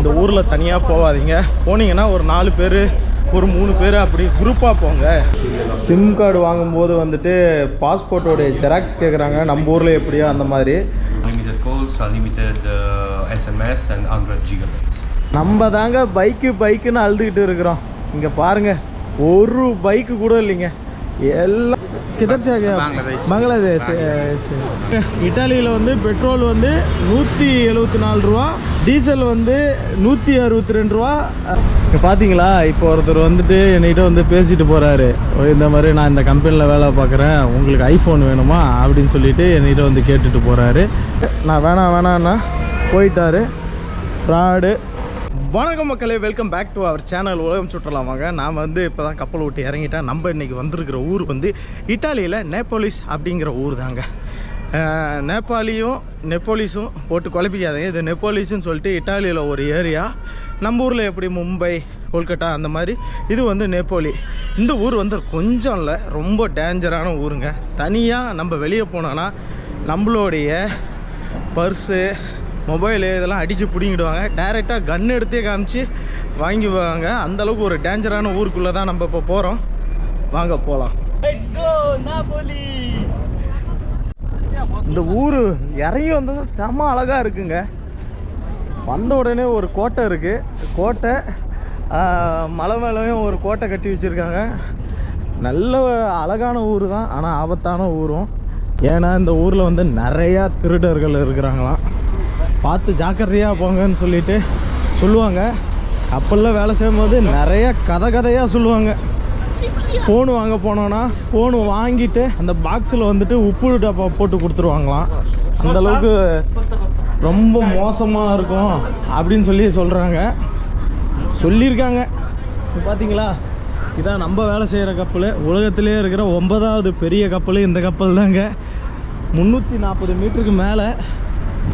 இந்த ஊரில் தனியாக போகாதீங்க போனீங்கன்னா ஒரு நாலு பேர் ஒரு மூணு பேர் அப்படி குரூப்பாக போங்க. சிம் கார்டு வாங்கும்போது வந்துட்டு பாஸ்போர்ட்டோடைய ஜெராக்ஸ் கேட்குறாங்க நம்ம ஊரில் எப்படியோ அந்த மாதிரி. And 100 gigabytes. நம்ம தாங்க பைக்கு பைக்குன்னு அழுதுகிட்டு இருக்கிறோம். இங்கே பாருங்க ஒரு பைக்கு கூட இல்லைங்க. எல்லாம் கிதர் பங்களாதேஷ். இட்டாலியில் வந்து பெட்ரோல் வந்து நூற்றி எழுபத்தி நாலு ரூபா டீசல் வந்து நூற்றி அறுபத்தி ரெண்டு ரூபா. பார்த்தீங்களா இப்போ ஒருத்தர் வந்துட்டு என்கிட்ட வந்து பேசிட்டு போகிறாரு இந்த மாதிரி நான் இந்த கம்பெனியில் வேலை பார்க்குறேன் உங்களுக்கு ஐஃபோன் வேணுமா அப்படின்னு சொல்லிட்டு என்கிட்ட வந்து கேட்டுட்டு போகிறாரு நான் வேணாம் வேணான்னா போயிட்டாரு. ஃப்ராடு. வணக்கம் மக்களே welcome back to our channel உலகம் சுற்றலாம் வாங்க. நான் வந்து இப்போ தான் கப்பல் விட்டு இறங்கிட்டேன் நம்ம இன்றைக்கி வந்திருக்கிற ஊர் வந்து இட்டாலியில் நேப்போலிஸ் அப்படிங்கிற ஊர் தாங்க. நேபாளியும் நெப்போலிஸும் போட்டு குழப்பிக்காதீங்க. இது நெப்போலிஸ்னு சொல்லிட்டு இட்டாலியில் ஒரு ஏரியா. நம்ம ஊரில் எப்படி மும்பை கொல்கட்டா அந்த மாதிரி இது வந்து நெப்போலி இந்த ஊர் வந்து கொஞ்சம் இல்லை ரொம்ப டேஞ்சரான ஊருங்க. தனியாக நம்ம வெளியே போனோன்னா நம்மளுடைய பர்ஸு மொபைலு இதெல்லாம் அடித்து பிடிங்கிடுவாங்க. டைரெக்டாக கன் எடுத்தே காமிச்சு வாங்கிடுவாங்க அந்தளவுக்கு ஒரு டேஞ்சரான ஊருக்குள்ளே தான் நம்ம இப்போ போகிறோம் வாங்க போகலாம் இந்த ஊர் இறங்கி வந்தது செம அழகாக இருக்குங்க. வந்த உடனே ஒரு கோட்டை இருக்குது கோட்டை மலை மேலேயும் ஒரு கோட்டை கட்டி வச்சுருக்காங்க. நல்ல அழகான ஊர் தான் ஆனால் ஆபத்தான ஊரும். ஏன்னா இந்த ஊரில் வந்து நிறையா திருடர்கள் இருக்கிறாங்களாம். பார்த்து ஜாக்கிரதையாக போங்கன்னு சொல்லிட்டு சொல்லுவாங்க. கப்பலில் வேலை செய்யும்போது நிறைய கதை கதையாக சொல்லுவாங்க. ஃபோனு வாங்க போனோன்னா ஃபோனு வாங்கிட்டு அந்த பாக்ஸில் வந்துட்டு உப்பு டப்பா போட்டு கொடுத்துருவாங்களாம். அந்த அளவுக்கு ரொம்ப மோசமாக இருக்கும் அப்படின்னு சொல்லி சொல்கிறாங்க சொல்லியிருக்காங்க. இப்போ பார்த்தீங்களா இதான் நம்ம வேலை செய்கிற கப்பல். உலகத்திலே இருக்கிற ஒன்பதாவது பெரிய கப்பல் இந்த கப்பல் தாங்க முந்நூற்றி நாற்பது மீட்டருக்கு மேலே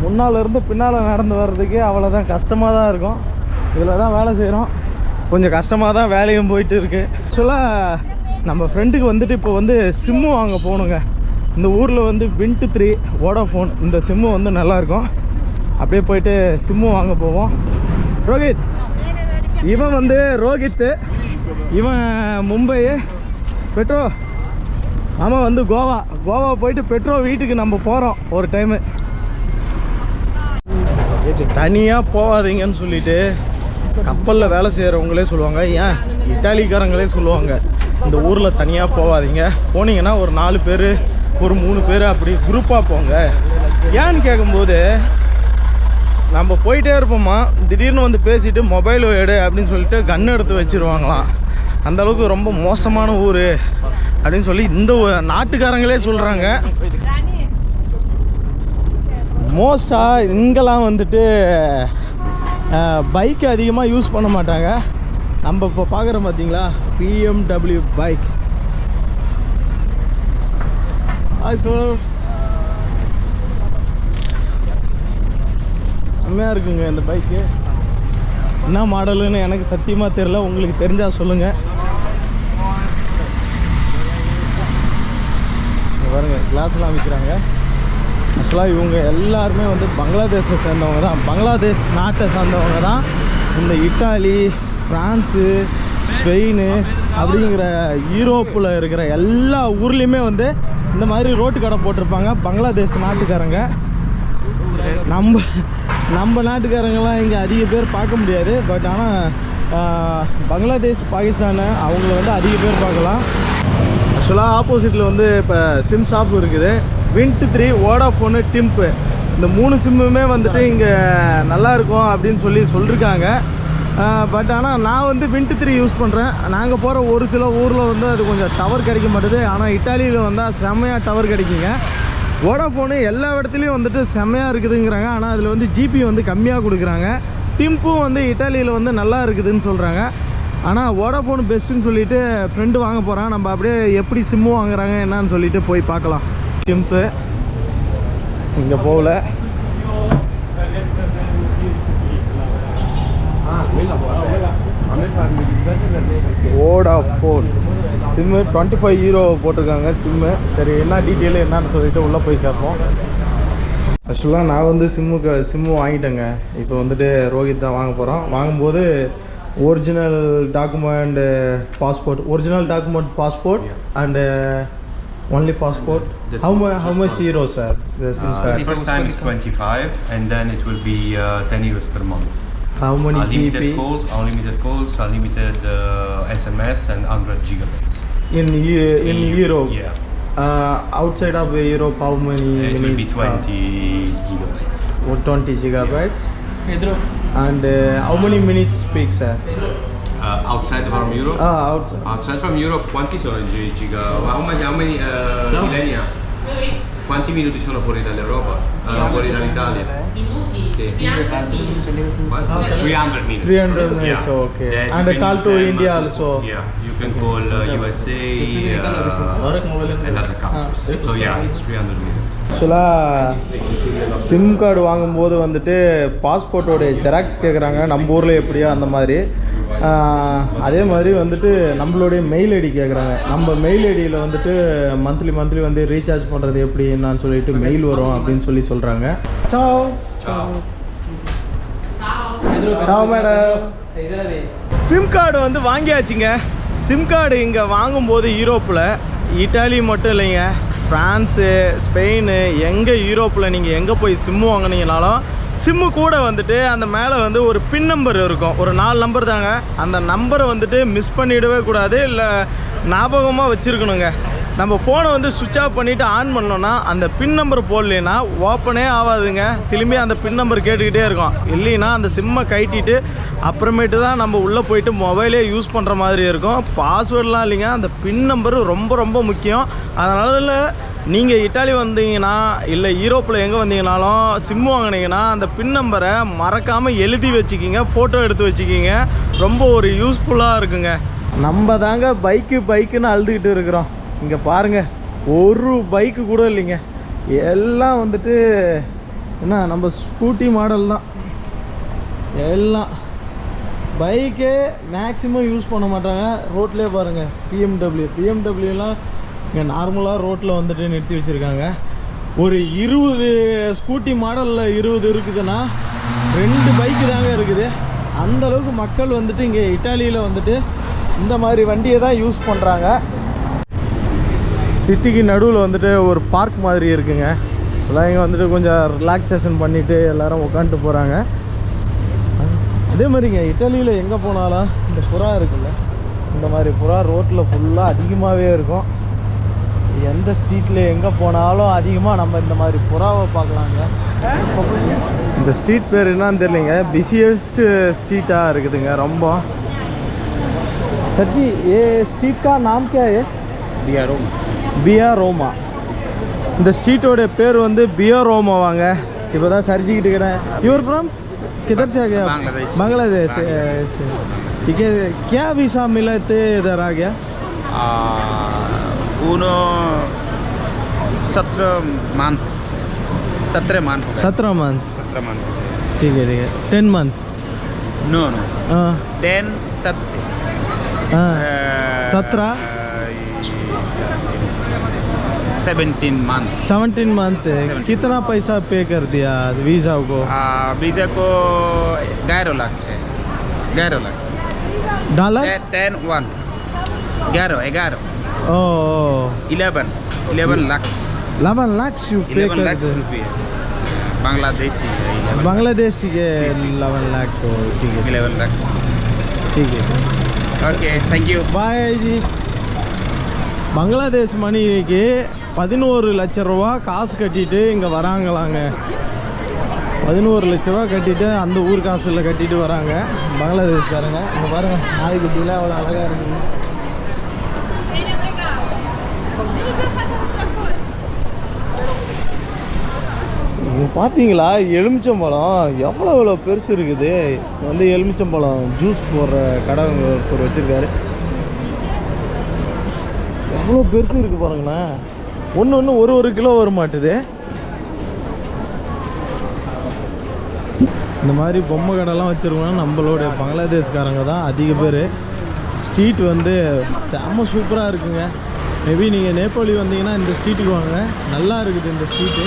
முன்னால் இருந்து பின்னால் நடந்து வர்றதுக்கே அவ்வளோதான் கஷ்டமாக தான் இருக்கும். இதில் தான் வேலை செய்கிறோம் கொஞ்சம் கஷ்டமாக தான் வேலையும் போயிட்டு இருக்குது ஆக்சுவலாக நம்ம ஃப்ரெண்டுக்கு வந்துட்டு இப்போ வந்து சிம்மு வாங்க போகணுங்க. இந்த ஊரில் வந்து வின்ட்டு த்ரீ வோடாஃபோன் இந்த சிம்மு வந்து நல்லாயிருக்கும். அப்படியே போயிட்டு சிம்மு வாங்க போவோம். ரோஹித் இவன் வந்து ரோஹித்து இவன் மும்பை பெட்ரோ ஆமாம் வந்து கோவா. கோவா போயிட்டு பெட்ரோ வீட்டுக்கு நம்ம போகிறோம் ஒரு டைமு தனியாக போகாதீங்கன்னு சொல்லிட்டு கப்பலில் வேலை செய்கிறவங்களே சொல்லுவாங்க. ஏன்? இட்டாலிக்காரங்களே சொல்லுவாங்க. இந்த ஊரில் தனியாக போகாதீங்க. போனீங்கன்னா ஒரு நாலு பேர் ஒரு மூணு பேர் அப்படி குரூப்பாக போங்க. ஏன்னு கேட்கும்போது நம்ம போயிட்டே இருப்போமா? திடீர்னு வந்து பேசிட்டு மொபைல் எடு அப்படின்னு சொல்லிட்டு கன் எடுத்து வச்சிருவாங்களாம். அந்த அளவுக்கு ரொம்ப மோசமான ஊர் அப்படின்னு சொல்லி இந்த நாட்டுக்காரங்களே சொல்கிறாங்க மோஸ்ட்டாக இங்கெல்லாம் வந்துட்டு பைக் அதிகமாக யூஸ் பண்ண மாட்டாங்க. நம்ம இப்போ பார்க்குறோம் பார்த்தீங்களா? பிஎம்டபிள்யூ பைக் ஹாய் செம்மையாக இருக்குங்க இந்த பைக்கு என்ன மாடலுன்னு எனக்கு சத்தியமாக தெரில உங்களுக்கு தெரிஞ்சால் சொல்லுங்கள் பாருங்கள் கிளாஸ்லாம் விற்கிறாங்க ஆக்சுவலாக இவங்க எல்லாருமே வந்து பங்களாதேஷை சேர்ந்தவங்க தான். பங்களாதேஷ் நாட்டை சேர்ந்தவங்க தான். இந்த இட்டாலி ஃப்ரான்ஸு ஸ்பெயின் அப்படிங்கிற யூரோப்பில் இருக்கிற எல்லா ஊர்லேயுமே வந்து இந்த மாதிரி ரோட்டு கடை போட்டிருப்பாங்க. பங்களாதேஷ் நாட்டுக்காரங்க. நம்ம நம்ம நாட்டுக்காரங்கெல்லாம் இங்கே அதிக பேர் பார்க்க முடியாது. பட் ஆனால் பங்களாதேஷ் பாகிஸ்தானு அவங்கள வந்து அதிக பேர் பார்க்கலாம். ஆக்சுவலாக ஆப்போசிட்டில் வந்து இப்போ சிம் ஷாப் இருக்குது. விண்ட் த்ரீ ஓடாஃபோனு டிம்ப்பு இந்த மூணு சிம்முமே வந்துட்டு இங்கே நல்லா இருக்கும் அப்படின்னு சொல்லி சொல்லியிருக்காங்க பட் ஆனால் நான் வந்து விண்ட் த்ரீ யூஸ் பண்ணுறேன் நாங்கள் போகிற ஒரு சில ஊரில் வந்து அது கொஞ்சம் டவர் கிடைக்க மாட்டுது. ஆனால் இட்டாலியில் வந்தால் செம்மையாக டவர் கிடைக்குங்க. ஓடாஃபோனு எல்லா இடத்துலையும் வந்துட்டு செம்மையாக இருக்குதுங்கிறாங்க. ஆனால் அதில் வந்து ஜிபி வந்து கம்மியாக கொடுக்குறாங்க. டிம்பும் வந்து இட்டாலியில் வந்து நல்லா இருக்குதுன்னு சொல்கிறாங்க ஆனால் ஓடாஃபோன் பெஸ்ட்டுன்னு சொல்லிட்டு ஃப்ரெண்டு வாங்க போகிறான் நம்ம அப்படியே எப்படி சிம்மு வாங்குறாங்க என்னன்னு சொல்லிவிட்டு போய் பார்க்கலாம். டிம்பு இங்கே போகல. Phone sim twenty five euro போட்டிருக்காங்க சிம்மு சரி என்ன டீட்டெயிலு என்னன்னு சொல்லிட்டு உள்ளே போய் கேட்போம். ஆக்சுவலாக நான் வந்து சிம்முக்கு சிம்மு வாங்கிட்டேங்க. இப்போ வந்துட்டு ரோஹித் தான் வாங்க போகிறோம் வாங்கும்போது original document passport original document passport and Only passport? Mm, that's how, how much euros, sir? This uh, the first time is 25 and then it will be uh, 10 euros per month. How many unlimited calls, unlimited calls, unlimited uh, SMS and 100 gigabytes. In, in, in Europe? Yeah. Uh, outside of Europe, how many? It will be 20 gigabytes. Or 20 gigabytes. Yeah. And uh, how many minutes speak, sir? Uh, outside from Europe? ah outside Outside from Europe, quanti sono i gi- giga? How many, how many uh, millennia? Quanti minuti sono fuori dall'Europa? Ah, no, fuori dall'Italia? Minuti? Sì. Quanti? What? 300 minutes. 300 minutes, okay. Then And call to India uh, also. Yeah, you can call uh, USA uh, and other countries. So yeah, it's 300 minutes. ஆக்சுவலாக sim card வாங்கும்போது வந்துட்டு பாஸ்போர்ட்டோடைய xerox கேட்குறாங்க நம்ம ஊரில் எப்படியோ அந்த மாதிரி அதே மாதிரி வந்துட்டு நம்மளுடைய மெயில் ஐடி கேட்குறாங்க நம்ம மெயில் ஐடியில் வந்துட்டு மந்த்லி மந்த்லி வந்து ரீசார்ஜ் பண்ணுறது எப்படி என்னன்னு சொல்லிட்டு மெயில் வரும் அப்படின்னு சொல்லி சொல்கிறாங்க சாவ். சாவ். மேடம். சிம் கார்டு வந்து வாங்கியாச்சுங்க. சிம் கார்டு இங்கே வாங்கும்போது யூரோப்பில் இட்டாலி மட்டும் இல்லைங்க ஃப்ரான்ஸு ஸ்பெயின் எங்கே யூரோப்பில் நீங்கள் எங்கே போய் சிம்மு வாங்குனீங்கனாலும் சிம்மு கூட வந்துட்டு அந்த மேலே வந்து ஒரு பின் நம்பர் இருக்கும். ஒரு நாலு நம்பர் தாங்க. அந்த நம்பரை வந்துட்டு மிஸ் பண்ணிடவே கூடாது. இல்லை ஞாபகமாக வச்சுருக்கணுங்க. நம்ம ஃபோனை வந்து சுவிட்ச் ஆஃப் பண்ணிவிட்டு ஆன் பண்ணோன்னா அந்த பின் நம்பர் போடலைன்னா ஓப்பனே ஆகாதுங்க. திரும்பி அந்த பின் நம்பர் கேட்டுக்கிட்டே இருக்கும். இல்லைன்னா அந்த சிம்மை கைட்டிட்டு அப்புறமேட்டு தான் நம்ம உள்ளே போயிட்டு மொபைலே யூஸ் பண்ணுற மாதிரி இருக்கும். பாஸ்வேர்ட்லாம் இல்லைங்க. அந்த பின் நம்பர் ரொம்ப ரொம்ப முக்கியம். அதனால் நீங்கள் இட்டாலி வந்தீங்கன்னா இல்லை யூரோப்பில் எங்கே வந்தீங்கனாலும் சிம் வாங்கினீங்கன்னா அந்த பின் நம்பரை மறக்காமல் எழுதி வச்சுக்கிங்க ஃபோட்டோ எடுத்து வச்சுக்கிங்க. ரொம்ப ஒரு யூஸ்ஃபுல்லாக இருக்குங்க. நம்ம தாங்க பைக்கு பைக்குன்னு அழுதுகிட்டு இருக்கிறோம். இங்கே பாருங்கள் ஒரு பைக்கு கூட இல்லைங்க. எல்லாம் வந்துட்டு என்ன நம்ம ஸ்கூட்டி மாடல் தான். எல்லாம். பைக்கே மேக்ஸிமம் யூஸ் பண்ண மாட்டாங்க. ரோட்லேயே பாருங்கள் பிஎம்டபிள்யூ பிஎம்டபிள்யூலாம் இங்கே நார்மலாக ரோட்டில் வந்துட்டு நிறுத்தி வச்சுருக்காங்க. ஒரு இருபது ஸ்கூட்டி மாடலில் இருபது இருக்குதுன்னா ரெண்டு பைக்கு தாங்க இருக்குது. அந்த அளவுக்கு மக்கள் வந்துட்டு இங்கே இட்டாலியில் வந்துட்டு இந்த மாதிரி வண்டியை தான் யூஸ் பண்ணுறாங்க சிட்டிக்கு நடுவில் வந்துட்டு ஒரு பார்க் மாதிரி இருக்குங்க. எல்லாம் இங்கே வந்துட்டு கொஞ்சம் ரிலாக்ஸேஷன் பண்ணிவிட்டு எல்லாரும் உட்காந்துட்டு போகிறாங்க அதே மாதிரிங்க இட்டாலியில் எங்கே போனாலும் இந்த புறா இருக்குல்ல இந்த மாதிரி புறா ரோட்டில் ஃபுல்லாக அதிகமாகவே இருக்கும். எந்த ஸ்ட்ரீட்டில் எங்கே போனாலும் அதிகமாக நம்ம இந்த மாதிரி புறாவை பார்க்கலாங்க இந்த ஸ்ட்ரீட் பேர் என்னன்னு தெரியலைங்க பிஸியஸ்ட் ஸ்ட்ரீட்டாக இருக்குதுங்க ரொம்ப सर जी ये स्ट्रीट का नाम क्या है Via Roma. பியா ரோமா இந்த ஸ்ட்ரீட்டோட பேர் வந்து பியா ரோமா வாங்க இப்போ தான் சரிஞ்சிக்கிட்டு இருக்கிறேன் யுவர் ஃப்ரம் किधर से आ गया आप? बांग्लादेश। बांग्लादेश से, से। ठीक है क्या वीसा मिला थे इधर आ गया Uno सत्रह मंथ सत्रह मंथ सत्रह मंथ सत्रह मंथ ठीक है ठीक है। Ten month no no ten सत सत्रह। सेवेंटीन मंथ सेवनटीन मंथ कितना पैसा पे कर दिया वीज़ा को? वीज़ा को ग्यारह लाख है। ग्यारह लाख। डॉलर टेन वन ग्यारह ग्यारह। ओ eleven eleven lakh eleven lakh you pay eleven कर लाख दे रुपये बांग्लादेशी है इलेवन बांग्लादेश के लेवन लाख तो ठीक है इलेवन लाख ठीक है okay thank you bye G Bangladesh மணிக்கு பதினோரு லட்ச ரூபா காசு கட்டிட்டு இங்கே வராங்களாங்க பதினோரு லட்ச ரூபா கட்டிட்டு அந்த ஊர் காசில் கட்டிட்டு வராங்க பங்களாதேஷ்காரங்க இங்கே பாருங்கள் நாய்க்குட்டிலாம் அவ்வளோ அழகாக இருக்குது இங்கே பார்த்தீங்களா எலுமிச்சம்பழம். எவ்வளோ எவ்வளோ பெருசு இருக்குது? வந்து எலுமிச்சம்பழம் ஜூஸ் போடுற கடை ஒருத்தர் வச்சுருக்காரு. எவ்வளோ பெருசு இருக்குது பாருங்கண்ணா ஒன்று ஒன்று ஒரு ஒரு கிலோ வர மாட்டுது. இந்த மாதிரி பொம்மை கடைலாம் வச்சுருக்கோம்னா நம்மளோட பங்களாதேஷ்காரங்க தான் அதிக பேர். ஸ்ட்ரீட் வந்து செம்ம சூப்பராக இருக்குங்க. மேபி நீங்கள் நேபாளி வந்தீங்கன்னா இந்த ஸ்ட்ரீட்டுக்கு வாங்க. நல்லா இருக்குது இந்த ஸ்ட்ரீட்டு.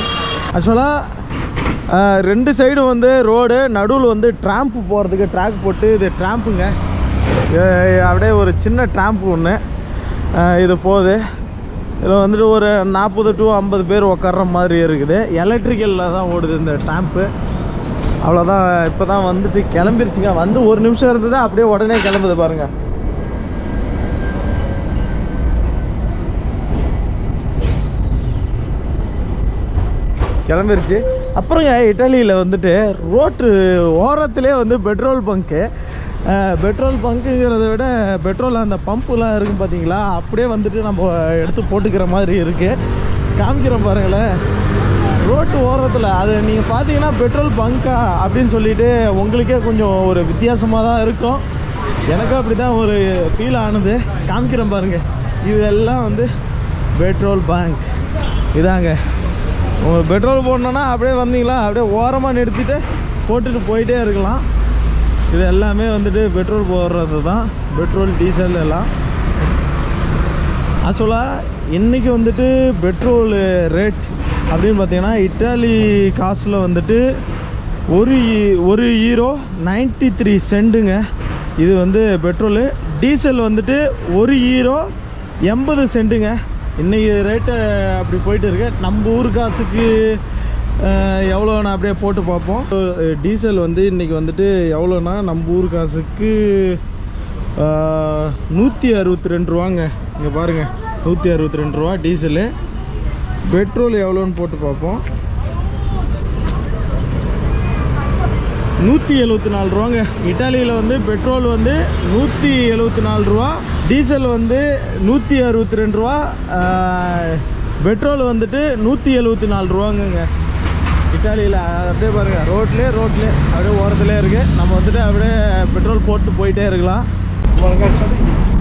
ஆக்சுவலாக ரெண்டு சைடும் வந்து ரோடு நடுவில் வந்து ட்ராம்ப்பு போகிறதுக்கு ட்ராக் போட்டு இது ட்ராம்ப்புங்க அப்படியே ஒரு சின்ன ட்ராம்ப் ஒன்று இது போகுது. இதில் வந்துட்டு ஒரு நாற்பது டு ஐம்பது பேர் உட்கார்ற மாதிரி இருக்குது. எலக்ட்ரிக்கலில் தான் ஓடுது இந்த ட்ராம்ப்பு அவ்வளோதான் இப்போ தான் வந்துட்டு கிளம்பிருச்சுங்க. வந்து ஒரு நிமிஷம் இருந்தது அப்படியே உடனே கிளம்புது பாருங்கள் கிளம்பிருச்சு. அப்புறங்க இட்டாலியில் வந்துட்டு ரோட்டு ஓரத்திலே வந்து பெட்ரோல் பங்க்கு. பெட்ரோல் பங்க்குங்கிறத விட பெட்ரோல் அந்த பம்புலாம் இருக்கும் பார்த்தீங்களா அப்படியே வந்துட்டு நம்ம எடுத்து போட்டுக்கிற மாதிரி இருக்குது காமிக்கிறோம் பாருங்களேன். ரோட்டு ஓரத்தில் அது நீங்கள் பார்த்தீங்கன்னா பெட்ரோல் பங்க்கா அப்படின்னு சொல்லிட்டு உங்களுக்கே கொஞ்சம் ஒரு வித்தியாசமாக தான் இருக்கும். எனக்கும் அப்படி தான் ஒரு ஃபீல் ஆனது. காமிக்கிறேன் பாருங்கள் இதெல்லாம் வந்து பெட்ரோல் பங்க். இதாங்க. உங்களுக்கு பெட்ரோல் போடணுன்னா அப்படியே வந்தீங்களா? அப்படியே ஓரமாக நிறுத்திட்டு போட்டுட்டு போயிட்டே இருக்கலாம். இது எல்லாமே வந்துட்டு பெட்ரோல் போடுறது தான். பெட்ரோல் டீசல் எல்லாம். ஆக்சுவலாக இன்றைக்கி வந்துட்டு பெட்ரோல் ரேட் அப்படின்னு பார்த்தீங்கன்னா இட்டாலி காசில் வந்துட்டு ஒரு ஒரு ஈரோ 93 த்ரீ சென்ட்டுங்க. இது வந்து பெட்ரோலு. டீசல் வந்துட்டு ஒரு ஈரோ எண்பது சென்ட்டுங்க. இன்றைக்கி ரேட்டு அப்படி போயிட்டு இருக்கு. நம்ம ஊர் காசுக்கு அஹ், எவ்வளோண்ணா அப்படியே போட்டு பார்ப்போம். டீசல் வந்து இன்றைக்கி வந்துட்டு எவ்வளோண்ணா நம்ம ஊர் காசுக்கு நூற்றி அறுபத்தி ரெண்டு ரூபாங்க. இங்கே பாருங்கள் நூற்றி அறுபத்தி ரெண்டு ரூபா டீசலு பெட்ரோல் எவ்வளோன்னு போட்டு பார்ப்போம். நூற்றி எழுபத்தி நாலு ரூபாங்க. இட்டாலியில் வந்து பெட்ரோல் வந்து நூற்றி எழுபத்தி நாலு ரூபா. டீசல் வந்து நூற்றி அறுபத்தி ரெண்டு ரூபா பெட்ரோல் வந்துட்டு நூற்றி எழுபத்தி நாலு ரூபாங்கங்க. இட்டாலியில் அப்படியே பாருங்கள் ரோட்லேயே ரோட்லேயே அப்படியே ஓரத்துலேயே இருக்குது நம்ம வந்துட்டு அப்படியே பெட்ரோல் போட்டு போயிட்டே இருக்கலாம்.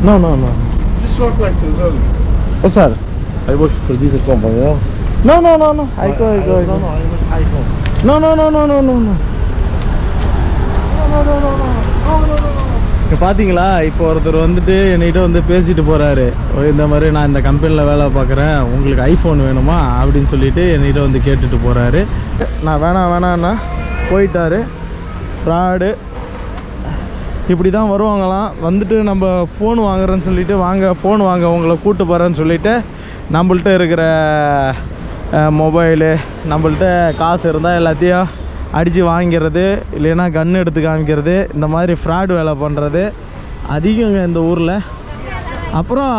No no no. Yes sir work for diesel company, yeah? No no no no I go I go No, no, I work iPhone. No no no no no no no இப்போ பார்த்தீங்களா இப்போ ஒருத்தர் வந்துட்டு என்கிட்ட வந்து பேசிட்டு போகிறாரு இந்த மாதிரி நான் இந்த கம்பெனியில் வேலை பார்க்குறேன் உங்களுக்கு ஐஃபோன் வேணுமா? அப்படின்னு சொல்லிட்டு என்கிட்ட வந்து கேட்டுட்டு போகிறாரு நான் வேணாம் வேணான்னா போயிட்டாரு. ஃப்ராடு இப்படி தான் வருவாங்களாம். வந்துட்டு நம்ம ஃபோன் வாங்குறேன்னு சொல்லிட்டு வாங்க ஃபோன் வாங்க உங்களை கூட்டு போகிறேன்னு சொல்லிவிட்டு நம்மள்கிட்ட இருக்கிற மொபைலு நம்மள்கிட்ட காசு இருந்தால் எல்லாத்தையும் அடித்து வாங்கிறது இல்லைன்னா கன் எடுத்து காமிக்கிறது இந்த மாதிரி ஃப்ராட் வேலை பண்ணுறது அதிகங்க இந்த ஊரில். அப்புறம்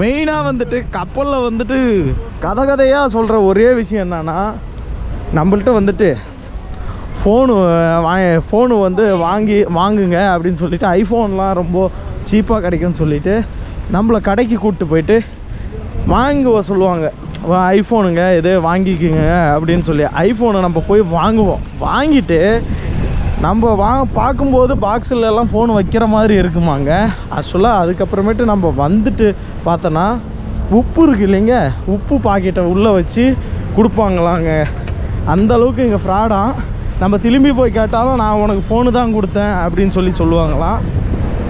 மெயினாக வந்துட்டு கப்பலில் வந்துட்டு கதை கதையாக சொல்கிற ஒரே விஷயம் என்னன்னா நம்மள்ட்ட வந்துட்டு ஃபோனு வா ஃபோனு வந்து வாங்கி வாங்குங்க அப்படின்னு சொல்லிட்டு ஐஃபோன்லாம் ரொம்ப சீப்பாக கிடைக்கும்னு சொல்லிவிட்டு நம்மளை கடைக்கு கூப்பிட்டு போயிட்டு வாங்குவ சொல்லுவாங்க. ஐஃபோனுங்க இது வாங்கிக்குங்க அப்படின்னு சொல்லி ஐஃபோனை நம்ம போய் வாங்குவோம். வாங்கிட்டு நம்ம வாங்க பார்க்கும்போது பாக்ஸில் எல்லாம் ஃபோன் வைக்கிற மாதிரி இருக்குமாங்க. ஆக்சுவலாக அதுக்கப்புறமேட்டு நம்ம வந்துட்டு பார்த்தோன்னா உப்பு இருக்கு இல்லைங்க. உப்பு பாக்கெட்டை உள்ளே வச்சு கொடுப்பாங்களாங்க. அந்த அளவுக்கு இங்கே ஃப்ராடாம் நம்ம திரும்பி போய் கேட்டாலும் நான் உனக்கு ஃபோனு தான் கொடுத்தேன் அப்படின்னு சொல்லி சொல்லுவாங்களாம்.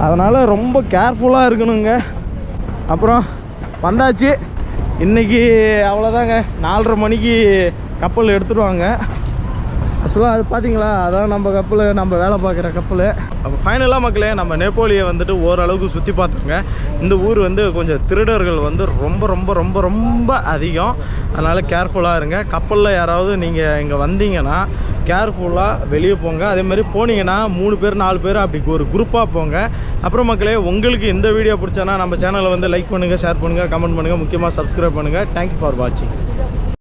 அதனால் ரொம்ப கேர்ஃபுல்லாக இருக்கணுங்க. அப்புறம் வந்தாச்சு. இன்றைக்கி அவ்வளோதாங்க நாலரை மணிக்கு கப்பல் எடுத்துடுவாங்க ஆக்சுவலாக அது பார்த்தீங்களா அதான் நம்ம கப்பல் நம்ம வேலை பார்க்குற கப்பல் அப்போ ஃபைனலாக மக்களே நம்ம நெப்போலியை வந்துட்டு ஓரளவுக்கு சுற்றி பார்த்துருங்க. இந்த ஊர் வந்து கொஞ்சம் திருடர்கள் வந்து ரொம்ப ரொம்ப ரொம்ப ரொம்ப அதிகம். அதனால் கேர்ஃபுல்லாக இருங்க. கப்பலில் யாராவது நீங்கள் இங்கே வந்தீங்கன்னா கேர்ஃபுல்லாக வெளியே போங்க. அதே மாதிரி போனீங்கன்னா மூணு பேர் நாலு பேர் அப்படி ஒரு குரூப்பாக போங்க. அப்புறம் மக்களே உங்களுக்கு இந்த வீடியோ பிடிச்சனா நம்ம சேனலை வந்து லைக் பண்ணுங்கள் ஷேர் பண்ணுங்கள் கமெண்ட் பண்ணுங்கள் முக்கியமாக சப்ஸ்கிரைப் பண்ணுங்கள் தேங்க்யூ ஃபார் வாட்சிங்